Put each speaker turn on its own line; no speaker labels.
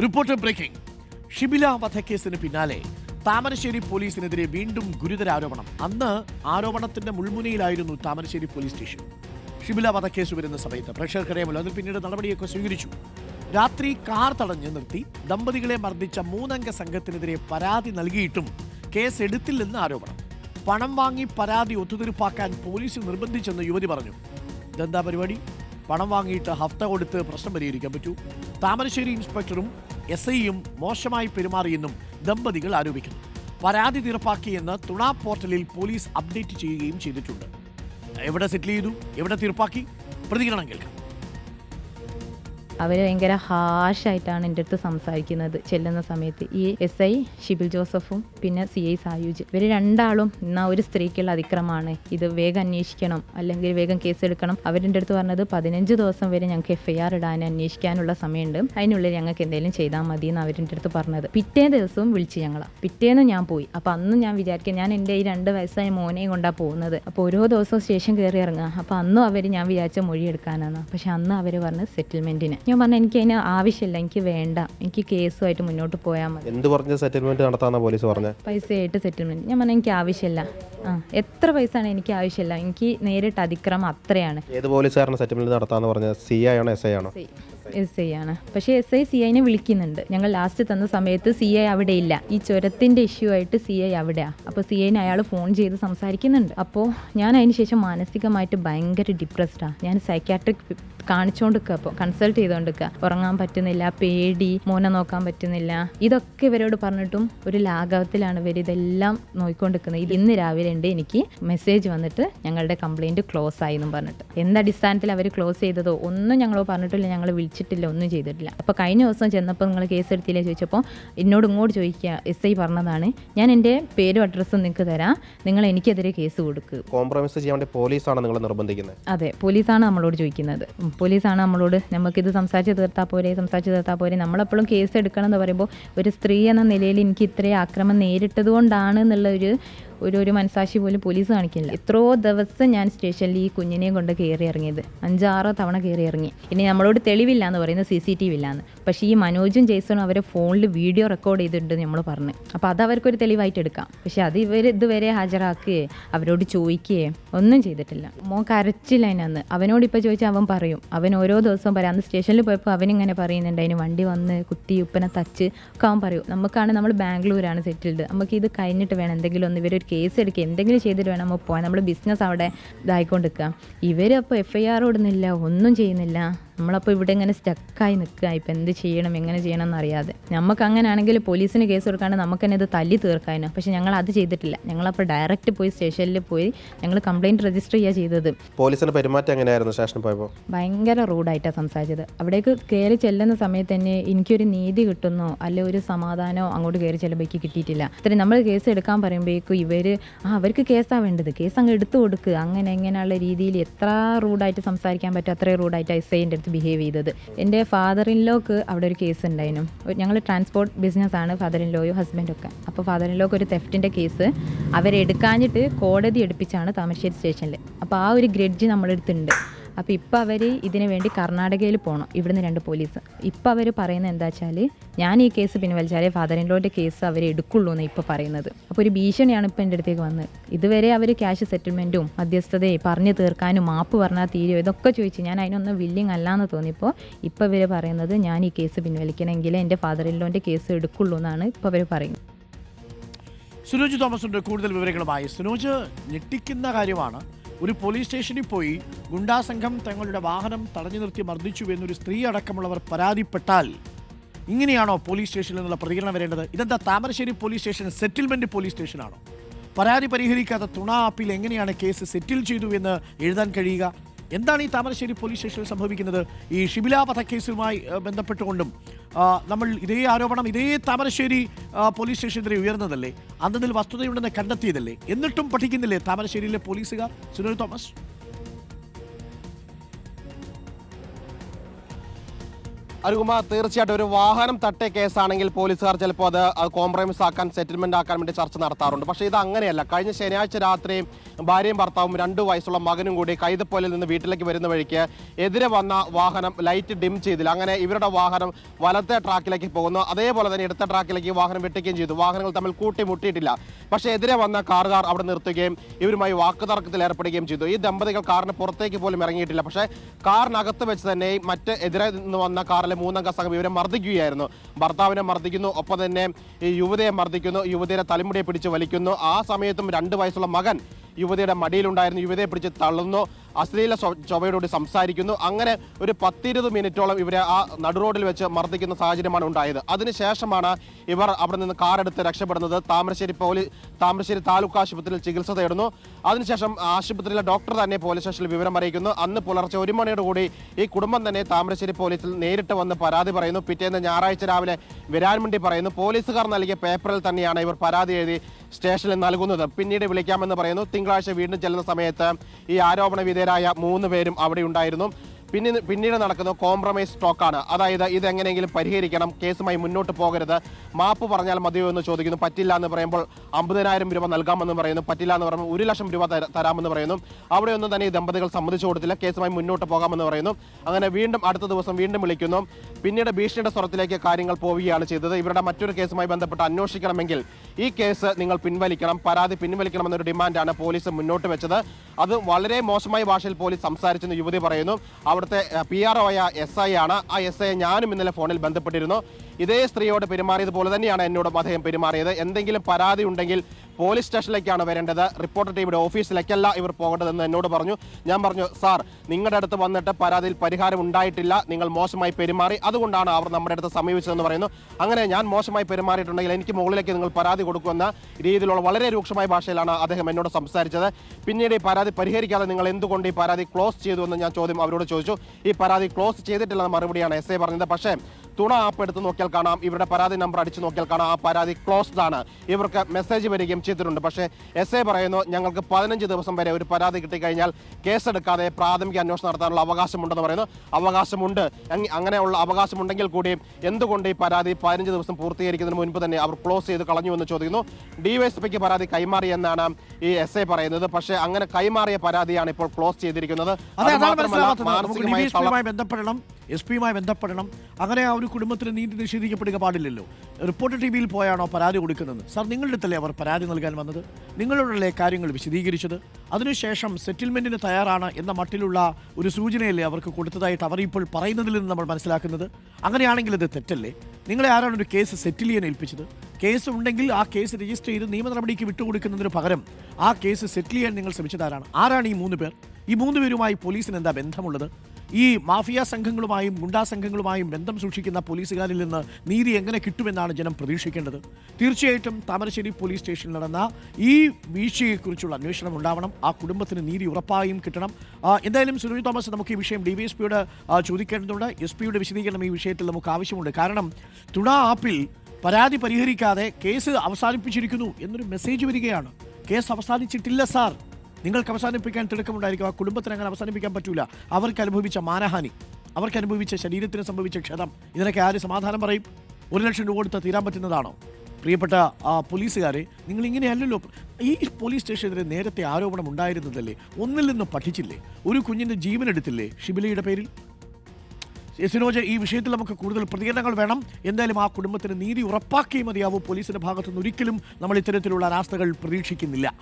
Reporter breaking Shibila വധക്കേസിന് പിന്നാലെ താമരശ്ശേരി പോലീസിനെതിരെ വീണ്ടും ഗുരുതര ആരോപണം അന്ന് ആരോപണത്തിന്റെ മുൾമുനയിലായിരുന്നു താമരശ്ശേരി പോലീസ് സ്റ്റേഷൻ. ഷിബില വധക്കേസ് വരുന്ന സമയത്ത് പ്രേക്ഷകർക്കറിയാമല്ലോ അതിൽ പിന്നീട് നടപടിയൊക്കെ സ്വീകരിച്ചു. രാത്രി കാർ തടഞ്ഞു നിർത്തി ദമ്പതികളെ മർദ്ദിച്ച മൂന്നംഗ സംഘത്തിനെതിരെ പരാതി നൽകിയിട്ടും കേസ് എടുത്തില്ലെന്ന് ആരോപണം. പണം വാങ്ങി പരാതി ഒത്തുതീർപ്പാക്കാൻ പോലീസ് നിർബന്ധിച്ചെന്ന് യുവതി പറഞ്ഞു. ഇതെന്താ പരിപാടി? പണം വാങ്ങിയിട്ട് ഹഫ്ത കൊടുത്ത് പ്രശ്നം പരിഹരിക്കാൻ പറ്റൂ. താമരശ്ശേരി ഇൻസ്പെക്ടറും എസ് ഐയും മോശമായി പെരുമാറിയെന്നും ദമ്പതികൾ ആരോപിക്കുന്നു. പരാതി തീർപ്പാക്കിയെന്ന് തുണ പോർട്ടലിൽ പോലീസ് അപ്ഡേറ്റ് ചെയ്യുകയും ചെയ്തിട്ടുണ്ട്. എവിടെ സെറ്റിൽ ചെയ്തു? എവിടെ തീർപ്പാക്കി? പ്രതികരണം കേൾക്കാം.
അവർ ഭയങ്കര ഹാഷായിട്ടാണ് എന്റെ അടുത്ത് സംസാരിക്കുന്നത് ചെല്ലുന്ന സമയത്ത്. ഈ എസ് ഐ ഷിബിൽ ജോസഫും പിന്നെ സി ഐ സായുജ്. ഇവർ രണ്ടാളും ഇന്നാ ഒരു സ്ത്രീക്കുള്ള അതിക്രമമാണ്. ഇത് വേഗം അന്വേഷിക്കണം അല്ലെങ്കിൽ വേഗം കേസെടുക്കണം. അവരുടെ അടുത്ത് പറഞ്ഞത് പതിനഞ്ച് ദിവസം വരെ ഞങ്ങൾക്ക് എഫ് ഐ ആർ ഇടാൻ അന്വേഷിക്കാനുള്ള സമയമുണ്ട്. അതിനുള്ളിൽ ഞങ്ങൾക്ക് എന്തെങ്കിലും ചെയ്താൽ മതി എന്ന് അവരുടെ അടുത്ത് പറഞ്ഞത്. പിറ്റേ ദിവസവും വിളിച്ച് ഞങ്ങളാ. പിറ്റേന്ന് ഞാൻ പോയി. അപ്പോൾ അന്ന് ഞാൻ വിചാരിക്കുക ഞാൻ എന്റെ ഈ രണ്ട് വയസ്സായ മോനെയും കൊണ്ടാണ് പോകുന്നത്. അപ്പോൾ ഓരോ ദിവസവും സ്റ്റേഷൻ കയറി ഇറങ്ങുക. അപ്പോൾ അന്നും അവർ ഞാൻ വിചാരിച്ച മൊഴി എടുക്കാനാണ് പക്ഷെ അന്ന് അവർ പറഞ്ഞ് സെറ്റിൽമെന്റിന് ഞാൻ പറഞ്ഞു എനിക്ക് അതിന് ആവശ്യമില്ല എനിക്ക് വേണ്ട. എനിക്ക് കേസുമായിട്ട് മുന്നോട്ട് പോയാൽ മതി.
എന്ത് പറഞ്ഞ സെറ്റിൽമെന്റ് നടത്താന്ന പോലീസ് പറഞ്ഞത്
പൈസയായിട്ട് സെറ്റിൽമെന്റ് ഞാൻ പറഞ്ഞു എനിക്ക് ആവശ്യമില്ല. ആ എത്ര പൈസയാണ് എനിക്ക് ആവശ്യമില്ല. എനിക്ക് നേരിട്ട് അതിക്രമം അത്രയാണ്.
ഏത് പോലീസുകാരനെ സെറ്റിൽമെന്റ് നടത്താന്ന് പറഞ്ഞ സി ആണോ എസ് ഐ ആണോ
എസ് ഐ ആണ്. പക്ഷേ എസ് ഐ സി ഐനെ വിളിക്കുന്നുണ്ട്. ഞങ്ങൾ ലാസ്റ്റ് തന്ന സമയത്ത് സി ഐ അവിടെ ഇല്ല. ഈ ചുരത്തിന്റെ ഇഷ്യൂ ആയിട്ട് സി ഐ അവിടെയാണ് അപ്പോൾ സി ഐനെ അയാൾ ഫോൺ ചെയ്ത് സംസാരിക്കുന്നുണ്ട്. അപ്പോൾ ഞാൻ അതിന് ശേഷം മാനസികമായിട്ട് ഭയങ്കര ഡിപ്രസ്ഡാണ് ഞാൻ സൈക്കാട്രിക് കാണിച്ചുകൊണ്ടിരിക്കുക അപ്പോൾ കൺസൾട്ട് ചെയ്തുകൊണ്ടിരിക്കുക ഉറങ്ങാൻ പറ്റുന്നില്ല പേടി മോനെ നോക്കാൻ പറ്റുന്നില്ല. ഇതൊക്കെ ഇവരോട് പറഞ്ഞിട്ടും ഒരു ലാഘവത്തിലാണ് ഇവർ ഇതെല്ലാം നോക്കിക്കൊണ്ടിരിക്കുന്നത് ഇത് ഇന്ന് രാവിലെ ഉണ്ട് എനിക്ക്. മെസ്സേജ് വന്നിട്ട് ഞങ്ങളുടെ കംപ്ലയിന്റ് ക്ലോസ് ആയി എന്നും പറഞ്ഞിട്ട്. എന്തടിസ്ഥാനത്തിൽ അവർ ക്ലോസ് ചെയ്തതോ ഒന്നും ഞങ്ങളോ പറഞ്ഞിട്ടില്ല. ഞങ്ങൾ വിളിച്ചിട്ടില്ല ഒന്നും ചെയ്തിട്ടില്ല. അപ്പോൾ കഴിഞ്ഞ ദിവസം ചെന്നപ്പോൾ നിങ്ങൾ കേസ് എടുത്തില്ലേ ചോദിച്ചപ്പോൾ എന്നോട് ഇങ്ങോട്ട് ചോദിക്കുക എസ് ഐ പറഞ്ഞതാണ്. ഞാൻ എന്റെ പേരും അഡ്രസ്സും നിങ്ങൾക്ക് തരാം. നിങ്ങൾ എനിക്കെതിരെ കേസ് കൊടുക്കുക
കോംപ്രമൈസ് ചെയ്യാൻ വേണ്ടി പോലീസാണ് നിങ്ങൾ നിർബന്ധിക്കുന്നത്.
അതെ പോലീസാണ് നമ്മളോട് ചോദിക്കുന്നത്. പോലീസാണ് നമ്മളോട് നമുക്കിത് സംസാരിച്ച് തീർത്താൽ പോരെ സംസാരിച്ച് തീർത്താൽ പോരെ. നമ്മളെപ്പോഴും കേസ് എടുക്കണം എന്ന് പറയുമ്പോൾ ഒരു സ്ത്രീ എന്ന നിലയിൽ എനിക്ക് ഇത്രയും ആക്രമം നേരിട്ടത് കൊണ്ടാണ് എന്നുള്ള ഒരു ഒരു ഒരു മനസാക്ഷി പോലും പോലീസ് കാണിക്കില്ല എത്രയോ ദിവസം ഞാൻ സ്റ്റേഷനിൽ ഈ കുഞ്ഞിനെയും കൊണ്ട് കയറി ഇറങ്ങിയത്. അഞ്ചാറോ തവണ കയറി ഇറങ്ങി. ഇനി നമ്മളോട് തെളിവില്ല എന്ന് പറയുന്നത് സി സി ടി വി ഇല്ലാന്ന് പക്ഷേ ഈ മനോജും ജെയ്സണും അവരെ ഫോണിൽ വീഡിയോ റെക്കോർഡ് ചെയ്തിട്ടുണ്ട് നമ്മൾ പറഞ്ഞു. അപ്പോൾ അത് അവർക്കൊരു തെളിവായിട്ട് എടുക്കാം. പക്ഷേ അത് ഇവർ ഇതുവരെ ഹാജരാക്കുകയെ അവരോട് ചോദിക്കുകയെ ഒന്നും ചെയ്തിട്ടില്ല. മോ കരച്ചില്ല അതിനന്ന് അവനോട് ഇപ്പോൾ ചോദിച്ചാൽ അവൻ പറയും. അവൻ ഓരോ ദിവസവും പറയാം. അന്ന് സ്റ്റേഷനിൽ പോയപ്പോൾ അവനിങ്ങനെ പറയുന്നുണ്ട്. അതിന് വണ്ടി വന്ന് കുത്തി ഉപ്പനെ തച്ച് ഒക്കെ അവൻ പറയും. നമുക്കാണ് നമ്മൾ ബാംഗ്ലൂരാണ് സെറ്റിൽഡ്. നമുക്ക് ഇത് കഴിഞ്ഞിട്ട് വേണം. എന്തെങ്കിലും ഒന്ന് ഇവരൊരു കേസ് എടുക്കുക. എന്തെങ്കിലും ചെയ്തിട്ട് വേണം നമ്മൾ പോകാൻ നമ്മൾ ബിസിനസ് അവിടെ ഇതായിക്കൊണ്ടിരിക്കുക. നിൽക്കുക അപ്പോൾ എഫ് ഐ ആർ ഇടുന്നില്ല ഒന്നും ചെയ്യുന്നില്ല. നമ്മളപ്പോൾ ഇവിടെ ഇങ്ങനെ സ്റ്റക്കായി നിൽക്കുക ഇപ്പം എന്ത് ചെയ്യണം എങ്ങനെ ചെയ്യണം എന്നറിയാതെ. നമുക്ക് അങ്ങനെയാണെങ്കിൽ പോലീസിന് കേസ് കൊടുക്കാണ്ട് നമുക്ക് തന്നെ ഇത് തല്ലി തീർക്കാനും പക്ഷെ ഞങ്ങൾ അത് ചെയ്തിട്ടില്ല. ഞങ്ങളപ്പോൾ ഡയറക്റ്റ് പോയി സ്റ്റേഷനിൽ പോയി ഞങ്ങൾ കംപ്ലയിന്റ് രജിസ്റ്റർ ചെയ്യുക ചെയ്തത്.
പോലീസിന്റെ പെരുമാറ്റം എങ്ങനെയായിരുന്നു സ്റ്റേഷനിൽ പോയപ്പോൾ
ഭയങ്കര റൂഡായിട്ടാണ് സംസാരിച്ചത്. അവിടേക്ക് കയറി ചെല്ലുന്ന സമയത്ത് തന്നെ എനിക്കൊരു നീതി കിട്ടുന്നോ അല്ലെ ഒരു സമാധാനമോ അങ്ങോട്ട് കയറി ചെല്ലുമ്പോഴേക്ക് കിട്ടിയിട്ടില്ല. അത്രയും നമ്മൾ കേസ് എടുക്കാൻ പറയുമ്പോഴേക്കും ഇവർ ആ അവർക്ക് കേസാണ് വേണ്ടത്. കേസ് അങ്ങ് എടുത്തു കൊടുക്കുക അങ്ങനെ എങ്ങനെയുള്ള രീതിയിൽ എത്ര റൂഡായിട്ട് സംസാരിക്കാൻ പറ്റും അത്രയും റൂഡായിട്ട് എസ് ഐന്റെ അടുത്ത് ബിഹേവ് ചെയ്തത്. എന്റെ ഫാദർ ഇൻ ലോക്ക് അവിടെ ഒരു കേസ് ഉണ്ടായിരുന്നു. ഞങ്ങൾ ട്രാൻസ്പോർട്ട് ബിസിനസ്സാണ് ഫാദർ ഇൻ ലോയും ഹസ്ബൻഡും ഒക്കെ. അപ്പോൾ ഫാദർ ഇൻ ലോക്ക് ഒരു തെഫ്റ്റിന്റെ കേസ് അവരെടുക്കാഞ്ഞിട്ട് കോടതി എടുപ്പിച്ചാണ് താമരശ്ശേരി സ്റ്റേഷനിൽ അപ്പോൾ ആ ഒരു ഗ്രഡ്ജ് നമ്മുടെ അടുത്തുണ്ട് അപ്പോൾ ഇപ്പോൾ അവർ ഇതിനു വേണ്ടി കർണാടകയിൽ പോകണം ഇവിടുന്ന് രണ്ട് പോലീസ്. ഇപ്പോൾ അവർ പറയുന്നത് എന്താ വെച്ചാൽ ഞാൻ ഈ കേസ് പിൻവലിച്ചാലേ ഫാദർ ഇൻ ലോന്റെ കേസ് അവർ എടുക്കുള്ളൂ എന്ന് ഇപ്പോൾ പറയുന്നത്. അപ്പോൾ ഒരു ഭീഷണിയാണ് ഇപ്പോൾ എന്റെ അടുത്തേക്ക് വന്നത് ഇതുവരെ അവർ ക്യാഷ് സെറ്റിൽമെന്റും മധ്യസ്ഥതയും പറഞ്ഞു തീർക്കാനും മാപ്പ് പറഞ്ഞാൽ തീരുമോ ഇതൊക്കെ ചോദിച്ചു ഞാൻ അതിനൊന്നും വില്ലിങ് അല്ലാന്ന് തോന്നിയപ്പോൾ ഇപ്പോൾ ഇവർ പറയുന്നത് ഞാൻ ഈ കേസ് പിൻവലിക്കണമെങ്കിൽ എന്റെ ഫാദർ ഇൻ ലോന്റെ കേസ് എടുക്കുള്ളൂ എന്നാണ് ഇപ്പോൾ അവർ പറയുന്നത്.
സുനോജ് തോമസ് ഉണ്ട് കൂടുതൽ വിവരങ്ങളുമായി. സുനോജ് ഞെട്ടിക്കുന്ന കാര്യമാണ്. ഒരു പോലീസ് സ്റ്റേഷനിൽ പോയി ഗുണ്ടാ സംഘം തങ്ങളുടെ വാഹനം തടഞ്ഞു നിർത്തി മർദ്ദിച്ചു എന്നൊരു സ്ത്രീ അടക്കമുള്ളവർ പരാതിപ്പെട്ടാൽ ഇങ്ങനെയാണോ പോലീസ് സ്റ്റേഷനിൽ നിന്നുള്ള പ്രതികരണം വരേണ്ടത്? ഇതെന്താ Thamarassery police station settlement police സ്റ്റേഷനാണോ? പരാതി പരിഹരിക്കാത്ത തുണ ആപ്പിൽ എങ്ങനെയാണ് കേസ് സെറ്റിൽ ചെയ്തു എന്ന് എഴുതാൻ കഴിയുക? എന്താണ് ഈ താമരശ്ശേരി പോലീസ് സ്റ്റേഷനിൽ സംഭവിക്കുന്നത്? ഈ ഷിബില വധക്കേസുമായി ബന്ധപ്പെട്ടുകൊണ്ടും നമ്മൾ ഇതേ ആരോപണം ഇതേ താമരശ്ശേരി പോലീസ് സ്റ്റേഷനെതിരെ ഉയർന്നതല്ലേ? അന്നതിൽ വസ്തുതയുണ്ടെന്ന് കണ്ടെത്തിയതല്ലേ? എന്നിട്ടും പഠിക്കുന്നില്ലേ താമരശ്ശേരിയിലെ പോലീസുകാർ? സുനിൽ തോമസ്.
അരുകുമാർ തീർച്ചയായിട്ടും ഒരു വാഹനം തട്ടിയ കേസാണെങ്കിൽ പോലീസുകാർ ചിലപ്പോൾ അത് കോംപ്രമൈസ് ആക്കാൻ സെറ്റിൽമെന്റ് ആക്കാൻ വേണ്ടി ചർച്ച നടത്താറുണ്ട്. പക്ഷേ ഇത് അങ്ങനെയല്ല. കഴിഞ്ഞ ശനിയാഴ്ച രാത്രി ഭാര്യയും ഭർത്താവും രണ്ടു വയസ്സുള്ള മകനും കൂടി കൈതപ്പോലിൽ നിന്ന് വീട്ടിലേക്ക് വരുന്ന വഴിക്ക് എതിരെ വന്ന വാഹനം ലൈറ്റ് ഡിം ചെയ്തില്ല. അങ്ങനെ ഇവരുടെ വാഹനം വലത്തെ ട്രാക്കിലേക്ക് പോകുന്നു. അതേപോലെ തന്നെ ഇടത്തെ ട്രാക്കിലേക്ക് വാഹനം വെട്ടിക്കുകയും ചെയ്തു. വാഹനങ്ങൾ തമ്മിൽ കൂട്ടിമുട്ടിയിട്ടില്ല. പക്ഷേ എതിരെ വന്ന കാറുകാർ അവിടെ നിർത്തുകയും ഇവരുമായി വാക്കുതർക്കത്തിൽ ഏർപ്പെടുകയും ചെയ്തു. ഈ ദമ്പതികൾ കാറിന് പുറത്തേക്ക് പോലും ഇറങ്ങിയിട്ടില്ല. പക്ഷേ കാറിനകത്ത് വെച്ച് തന്നെ മറ്റ് എതിരെ നിന്ന് വന്ന കാറിലെ മൂന്നംഗ സംഘം ഇവരെ മർദ്ദിക്കുകയായിരുന്നു. ഭർത്താവിനെ മർദ്ദിക്കുന്നു ഒപ്പം തന്നെ ഈ യുവതിയെ മർദ്ദിക്കുന്നു യുവതിയുടെ തലമുടിയെ പിടിച്ച് വലിക്കുന്നു. ആ സമയത്തും രണ്ട് വയസ്സുള്ള മകൻ യുവതിയുടെ മടിയിലുണ്ടായിരുന്നു യുവതിയെ പിടിച്ച് തള്ളുന്നു. അശ്ലീല ചൊവ്വയോട് സംസാരിക്കുന്നു. അങ്ങനെ ഒരു പത്തിരുപത് മിനിറ്റോളം ഇവരെ ആ നടുറോഡിൽ വെച്ച് മർദ്ദിക്കുന്ന സാഹചര്യമാണ് ഉണ്ടായത്. അതിനുശേഷമാണ് ഇവർ അവിടെ നിന്ന് കാറെടുത്ത് രക്ഷപ്പെടുന്നത്. താമരശ്ശേരി പോലീസ് താമരശ്ശേരി താലൂക്ക് ആശുപത്രിയിൽ ചികിത്സ തേടുന്നു. അതിനുശേഷം ആശുപത്രിയിലെ ഡോക്ടർ തന്നെ പോലീസ് സ്റ്റേഷനിൽ വിവരം അറിയിക്കുന്നു. അന്ന് പുലർച്ചെ ഒരു മണിയോട് കൂടി ഈ കുടുംബം തന്നെ താമരശ്ശേരി പോലീസിൽ നേരിട്ട് വന്ന് പരാതി പറയുന്നു. പിറ്റേന്ന് ഞായറാഴ്ച രാവിലെ വരാൻ വേണ്ടി പറയുന്നു. പോലീസുകാർ നൽകിയ പേപ്പറിൽ തന്നെയാണ് ഇവർ പരാതി എഴുതി സ്റ്റേഷനിൽ നൽകുന്നത്. പിന്നീട് വിളിക്കാമെന്ന് പറയുന്നു. തിങ്കളാഴ്ച വീണ്ടും ചെല്ലുന്ന സമയത്ത് ഈ ആരോപണ വിധേയരായ മൂന്ന് പേരും അവിടെ ഉണ്ടായിരുന്നു. പിന്നീട് പിന്നീട് നടക്കുന്ന കോംപ്രമൈസ് ടോക്കാണ് അതായത് ഇത് എങ്ങനെയെങ്കിലും പരിഹരിക്കണം കേസുമായി മുന്നോട്ട് പോകരുത്. മാപ്പ് പറഞ്ഞാൽ മതിയോ എന്ന് ചോദിക്കുന്നു. പറ്റില്ല എന്ന് പറയുമ്പോൾ അമ്പതിനായിരം രൂപ നൽകാമെന്ന് പറയുന്നു. പറ്റില്ല എന്ന് പറയുമ്പോൾ ഒരു ലക്ഷം രൂപ തരാമെന്ന് പറയുന്നു. അവിടെ ഒന്നും തന്നെ ഈ ദമ്പതികൾ സമ്മതിച്ചു കൊടുത്തില്ല. കേസുമായി മുന്നോട്ട് പോകാമെന്ന് പറയുന്നു. അങ്ങനെ വീണ്ടും അടുത്ത ദിവസം വീണ്ടും വിളിക്കുന്നു. പിന്നീട് ഭീഷണിയുടെ സ്വരത്തിലേക്ക് കാര്യങ്ങൾ പോവുകയാണ് ചെയ്തത്. ഇവരുടെ മറ്റൊരു കേസുമായി ബന്ധപ്പെട്ട് അന്വേഷിക്കണമെങ്കിൽ ഈ കേസ് നിങ്ങൾ പിൻവലിക്കണം. പരാതി പിൻവലിക്കണമെന്നൊരു ഡിമാൻഡാണ് പോലീസ് മുന്നോട്ട് വെച്ചത്. അത് വളരെ മോശമായ ഭാഷയിൽ പോലീസ് സംസാരിച്ചെന്ന് യുവതി പറയുന്നു. അവിടുത്തെ പി ആർ ഒ ആയ എസ് ഐ ആണ്. ആ എസ് ഐ ഞാനും ഇന്നലെ ഫോണിൽ ബന്ധപ്പെട്ടിരുന്നു. ഇതേ സ്ത്രീയോട് പെരുമാറിയതുപോലെ തന്നെയാണ് എന്നോടും അദ്ദേഹം പെരുമാറിയത്. എന്തെങ്കിലും പരാതി ഉണ്ടെങ്കിൽ പോലീസ് സ്റ്റേഷനിലേക്കാണ് വരേണ്ടത്. റിപ്പോർട്ടർ ടീമിയുടെ ഓഫീസിലേക്കല്ല ഇവർ പോകേണ്ടതെന്ന് എന്നോട് പറഞ്ഞു. ഞാൻ പറഞ്ഞു സാർ നിങ്ങളുടെ അടുത്ത് വന്നിട്ട് പരാതിയിൽ പരിഹാരം ഉണ്ടായിട്ടില്ല. നിങ്ങൾ മോശമായി പെരുമാറി. അതുകൊണ്ടാണ് അവർ നമ്മുടെ അടുത്ത് സമീപിച്ചതെന്ന് പറയുന്നു. അങ്ങനെ ഞാൻ മോശമായി പെരുമാറിയിട്ടുണ്ടെങ്കിൽ എനിക്ക് മുകളിലേക്ക് നിങ്ങൾ പരാതി കൊടുക്കുമെന്ന രീതിയിലുള്ള വളരെ രൂക്ഷമായ ഭാഷയിലാണ് അദ്ദേഹം എന്നോട് സംസാരിച്ചത്. പിന്നീട് ഈ പരാതി പരിഹരിക്കാതെ നിങ്ങൾ എന്തുകൊണ്ട് ഈ പരാതി ക്ലോസ് ചെയ്തു എന്ന് ഞാൻ ചോദ്യം അവരോട് ചോദിച്ചു. ഈ പരാതി ക്ലോസ് ചെയ്തിട്ടില്ലെന്ന മറുപടിയാണ് എസ് എ പറഞ്ഞത്. പക്ഷേ തുണ ആപ്പ് എടുത്ത് നോക്കിയാൽ കാണാം. ഇവരുടെ പരാതി നമ്പർ അടിച്ച് നോക്കിയാൽ കാണാം. ആ പരാതി ക്ലോസ്ഡ് ആണ്. ഇവർക്ക് മെസ്സേജ് വരികയും ചെയ്തിട്ടുണ്ട്. പക്ഷേ എസ് ഐ പറയുന്നു ഞങ്ങൾക്ക് പതിനഞ്ച് ദിവസം വരെ ഒരു പരാതി കിട്ടിക്കഴിഞ്ഞാൽ കേസെടുക്കാതെ പ്രാഥമിക അന്വേഷണം നടത്താനുള്ള അവകാശമുണ്ടെന്ന് പറയുന്നു. അവകാശമുണ്ട്. അങ്ങ- അങ്ങനെയുള്ള അവകാശമുണ്ടെങ്കിൽ കൂടിയും എന്തുകൊണ്ട് ഈ പരാതി പതിനഞ്ച് ദിവസം പൂർത്തീകരിക്കുന്നതിന് മുൻപ് തന്നെ അവർ ക്ലോസ് ചെയ്ത് കളഞ്ഞു എന്ന് ചോദിക്കുന്നു. ഡിവൈഎസ്പിക്ക് പരാതി കൈമാറി എന്നാണ് ഈ എസ് പറയുന്നത്. പക്ഷേ അങ്ങനെ കൈമാറിയ പരാതിയാണ് ഇപ്പോൾ ക്ലോസ് ചെയ്തിരിക്കുന്നത്.
ബന്ധപ്പെടണം എസ് പിയുമായി ബന്ധപ്പെടണം. അങ്ങനെ ആ ഒരു കുടുംബത്തിന് നീതി നിഷേധിക്കപ്പെടുക പാടില്ലല്ലോ. റിപ്പോർട്ടർ ടി വിയിൽ പോയാണോ പരാതി കൊടുക്കുന്നത്? സാർ നിങ്ങളുടെ അടുത്തല്ലേ അവർ പരാതി നൽകാൻ വന്നത്? നിങ്ങളോടല്ലേ കാര്യങ്ങൾ വിശദീകരിച്ചത്? അതിനുശേഷം സെറ്റിൽമെന്റിന് തയ്യാറാണ് എന്ന മട്ടിലുള്ള ഒരു സൂചനയല്ലേ അവർക്ക് കൊടുത്തതായിട്ട് അവർ ഇപ്പോൾ പറയുന്നതിൽ നിന്ന് നമ്മൾ മനസ്സിലാക്കുന്നത്? അങ്ങനെയാണെങ്കിൽ ഇത് തെറ്റല്ലേ? നിങ്ങളെ ആരാണ് ഒരു കേസ് സെറ്റിൽ ചെയ്യാൻ ഏൽപ്പിച്ചത്? കേസ് ഉണ്ടെങ്കിൽ ആ കേസ് രജിസ്റ്റർ ചെയ്ത് നിയമ നടപടിക്ക് വിട്ടുകൊടുക്കുന്നതിന് പകരം ആ കേസ് സെറ്റിൽ ചെയ്യാൻ നിങ്ങൾ ശ്രമിച്ചതാരാണ്? ആരാണ് ഈ മൂന്ന് പേർ? ഈ മൂന്ന് പേരുമായി പോലീസിന് എന്താ ബന്ധമുള്ളത്? ഈ മാഫിയ സംഘങ്ങളുമായും ഗുണ്ടാ സംഘങ്ങളുമായും ബന്ധം സൂക്ഷിക്കുന്ന പോലീസുകാരിൽ നിന്ന് നീതി എങ്ങനെ കിട്ടുമെന്നാണ് ജനം പ്രതീക്ഷിക്കേണ്ടത്? തീർച്ചയായിട്ടും താമരശ്ശേരി പോലീസ് സ്റ്റേഷനിൽ നടന്ന ഈ വീഴ്ചയെക്കുറിച്ചുള്ള അന്വേഷണം ഉണ്ടാവണം. ആ കുടുംബത്തിന് നീതി ഉറപ്പായും കിട്ടണം. എന്തായാലും സുരജ് തോമസ് നമുക്ക് ഈ വിഷയം ഡി വി എസ് പിയോട് ചോദിക്കേണ്ടതുണ്ട്. എസ് പിയുടെ വിശദീകരണം ഈ വിഷയത്തിൽ നമുക്ക് ആവശ്യമുണ്ട്. കാരണം തുണ ആപ്പിൽ പരാതി പരിഹരിക്കാതെ കേസ് അവസാനിപ്പിച്ചിരിക്കുന്നു എന്നൊരു മെസ്സേജ് വരികയാണ്. കേസ് അവസാനിച്ചിട്ടില്ല സാർ. നിങ്ങൾക്ക് അവസാനിപ്പിക്കാൻ തിടുക്കമുണ്ടായിരിക്കും. ആ കുടുംബത്തിന് അങ്ങനെ അവസാനിപ്പിക്കാൻ പറ്റൂല. അവർക്ക് അനുഭവിച്ച മാനഹാനി അവർക്ക് അനുഭവിച്ച ശരീരത്തിന് സംഭവിച്ച ക്ഷതം ഇതിനൊക്കെ ആര് സമാധാനം പറയും? ഒരു ലക്ഷം രൂപ കൊടുത്ത് തീരാൻ പറ്റുന്നതാണോ? പ്രിയപ്പെട്ട ആ പോലീസുകാരെ നിങ്ങൾ ഇങ്ങനെയല്ലല്ലോ. ഈ പോലീസ് സ്റ്റേഷനെതിരെ നേരത്തെ ആരോപണം ഉണ്ടായിരുന്നതല്ലേ? ഒന്നിൽ നിന്നും പഠിച്ചില്ലേ? ഒരു കുഞ്ഞിന്റെ ജീവൻ എടുത്തില്ലേ ഷിബിലയുടെ പേരിൽ? സിനോജ് ഈ വിഷയത്തിൽ നമുക്ക് കൂടുതൽ പ്രതികരണങ്ങൾ വേണം. എന്തായാലും ആ കുടുംബത്തിന് നീതി ഉറപ്പാക്കിയേ മതിയാവൂ. പോലീസിന്റെ ഭാഗത്തുനിന്ന് ഒരിക്കലും നമ്മൾ ഇത്തരത്തിലുള്ള അനാസ്ഥകൾ പ്രതീക്ഷിക്കുന്നില്ല.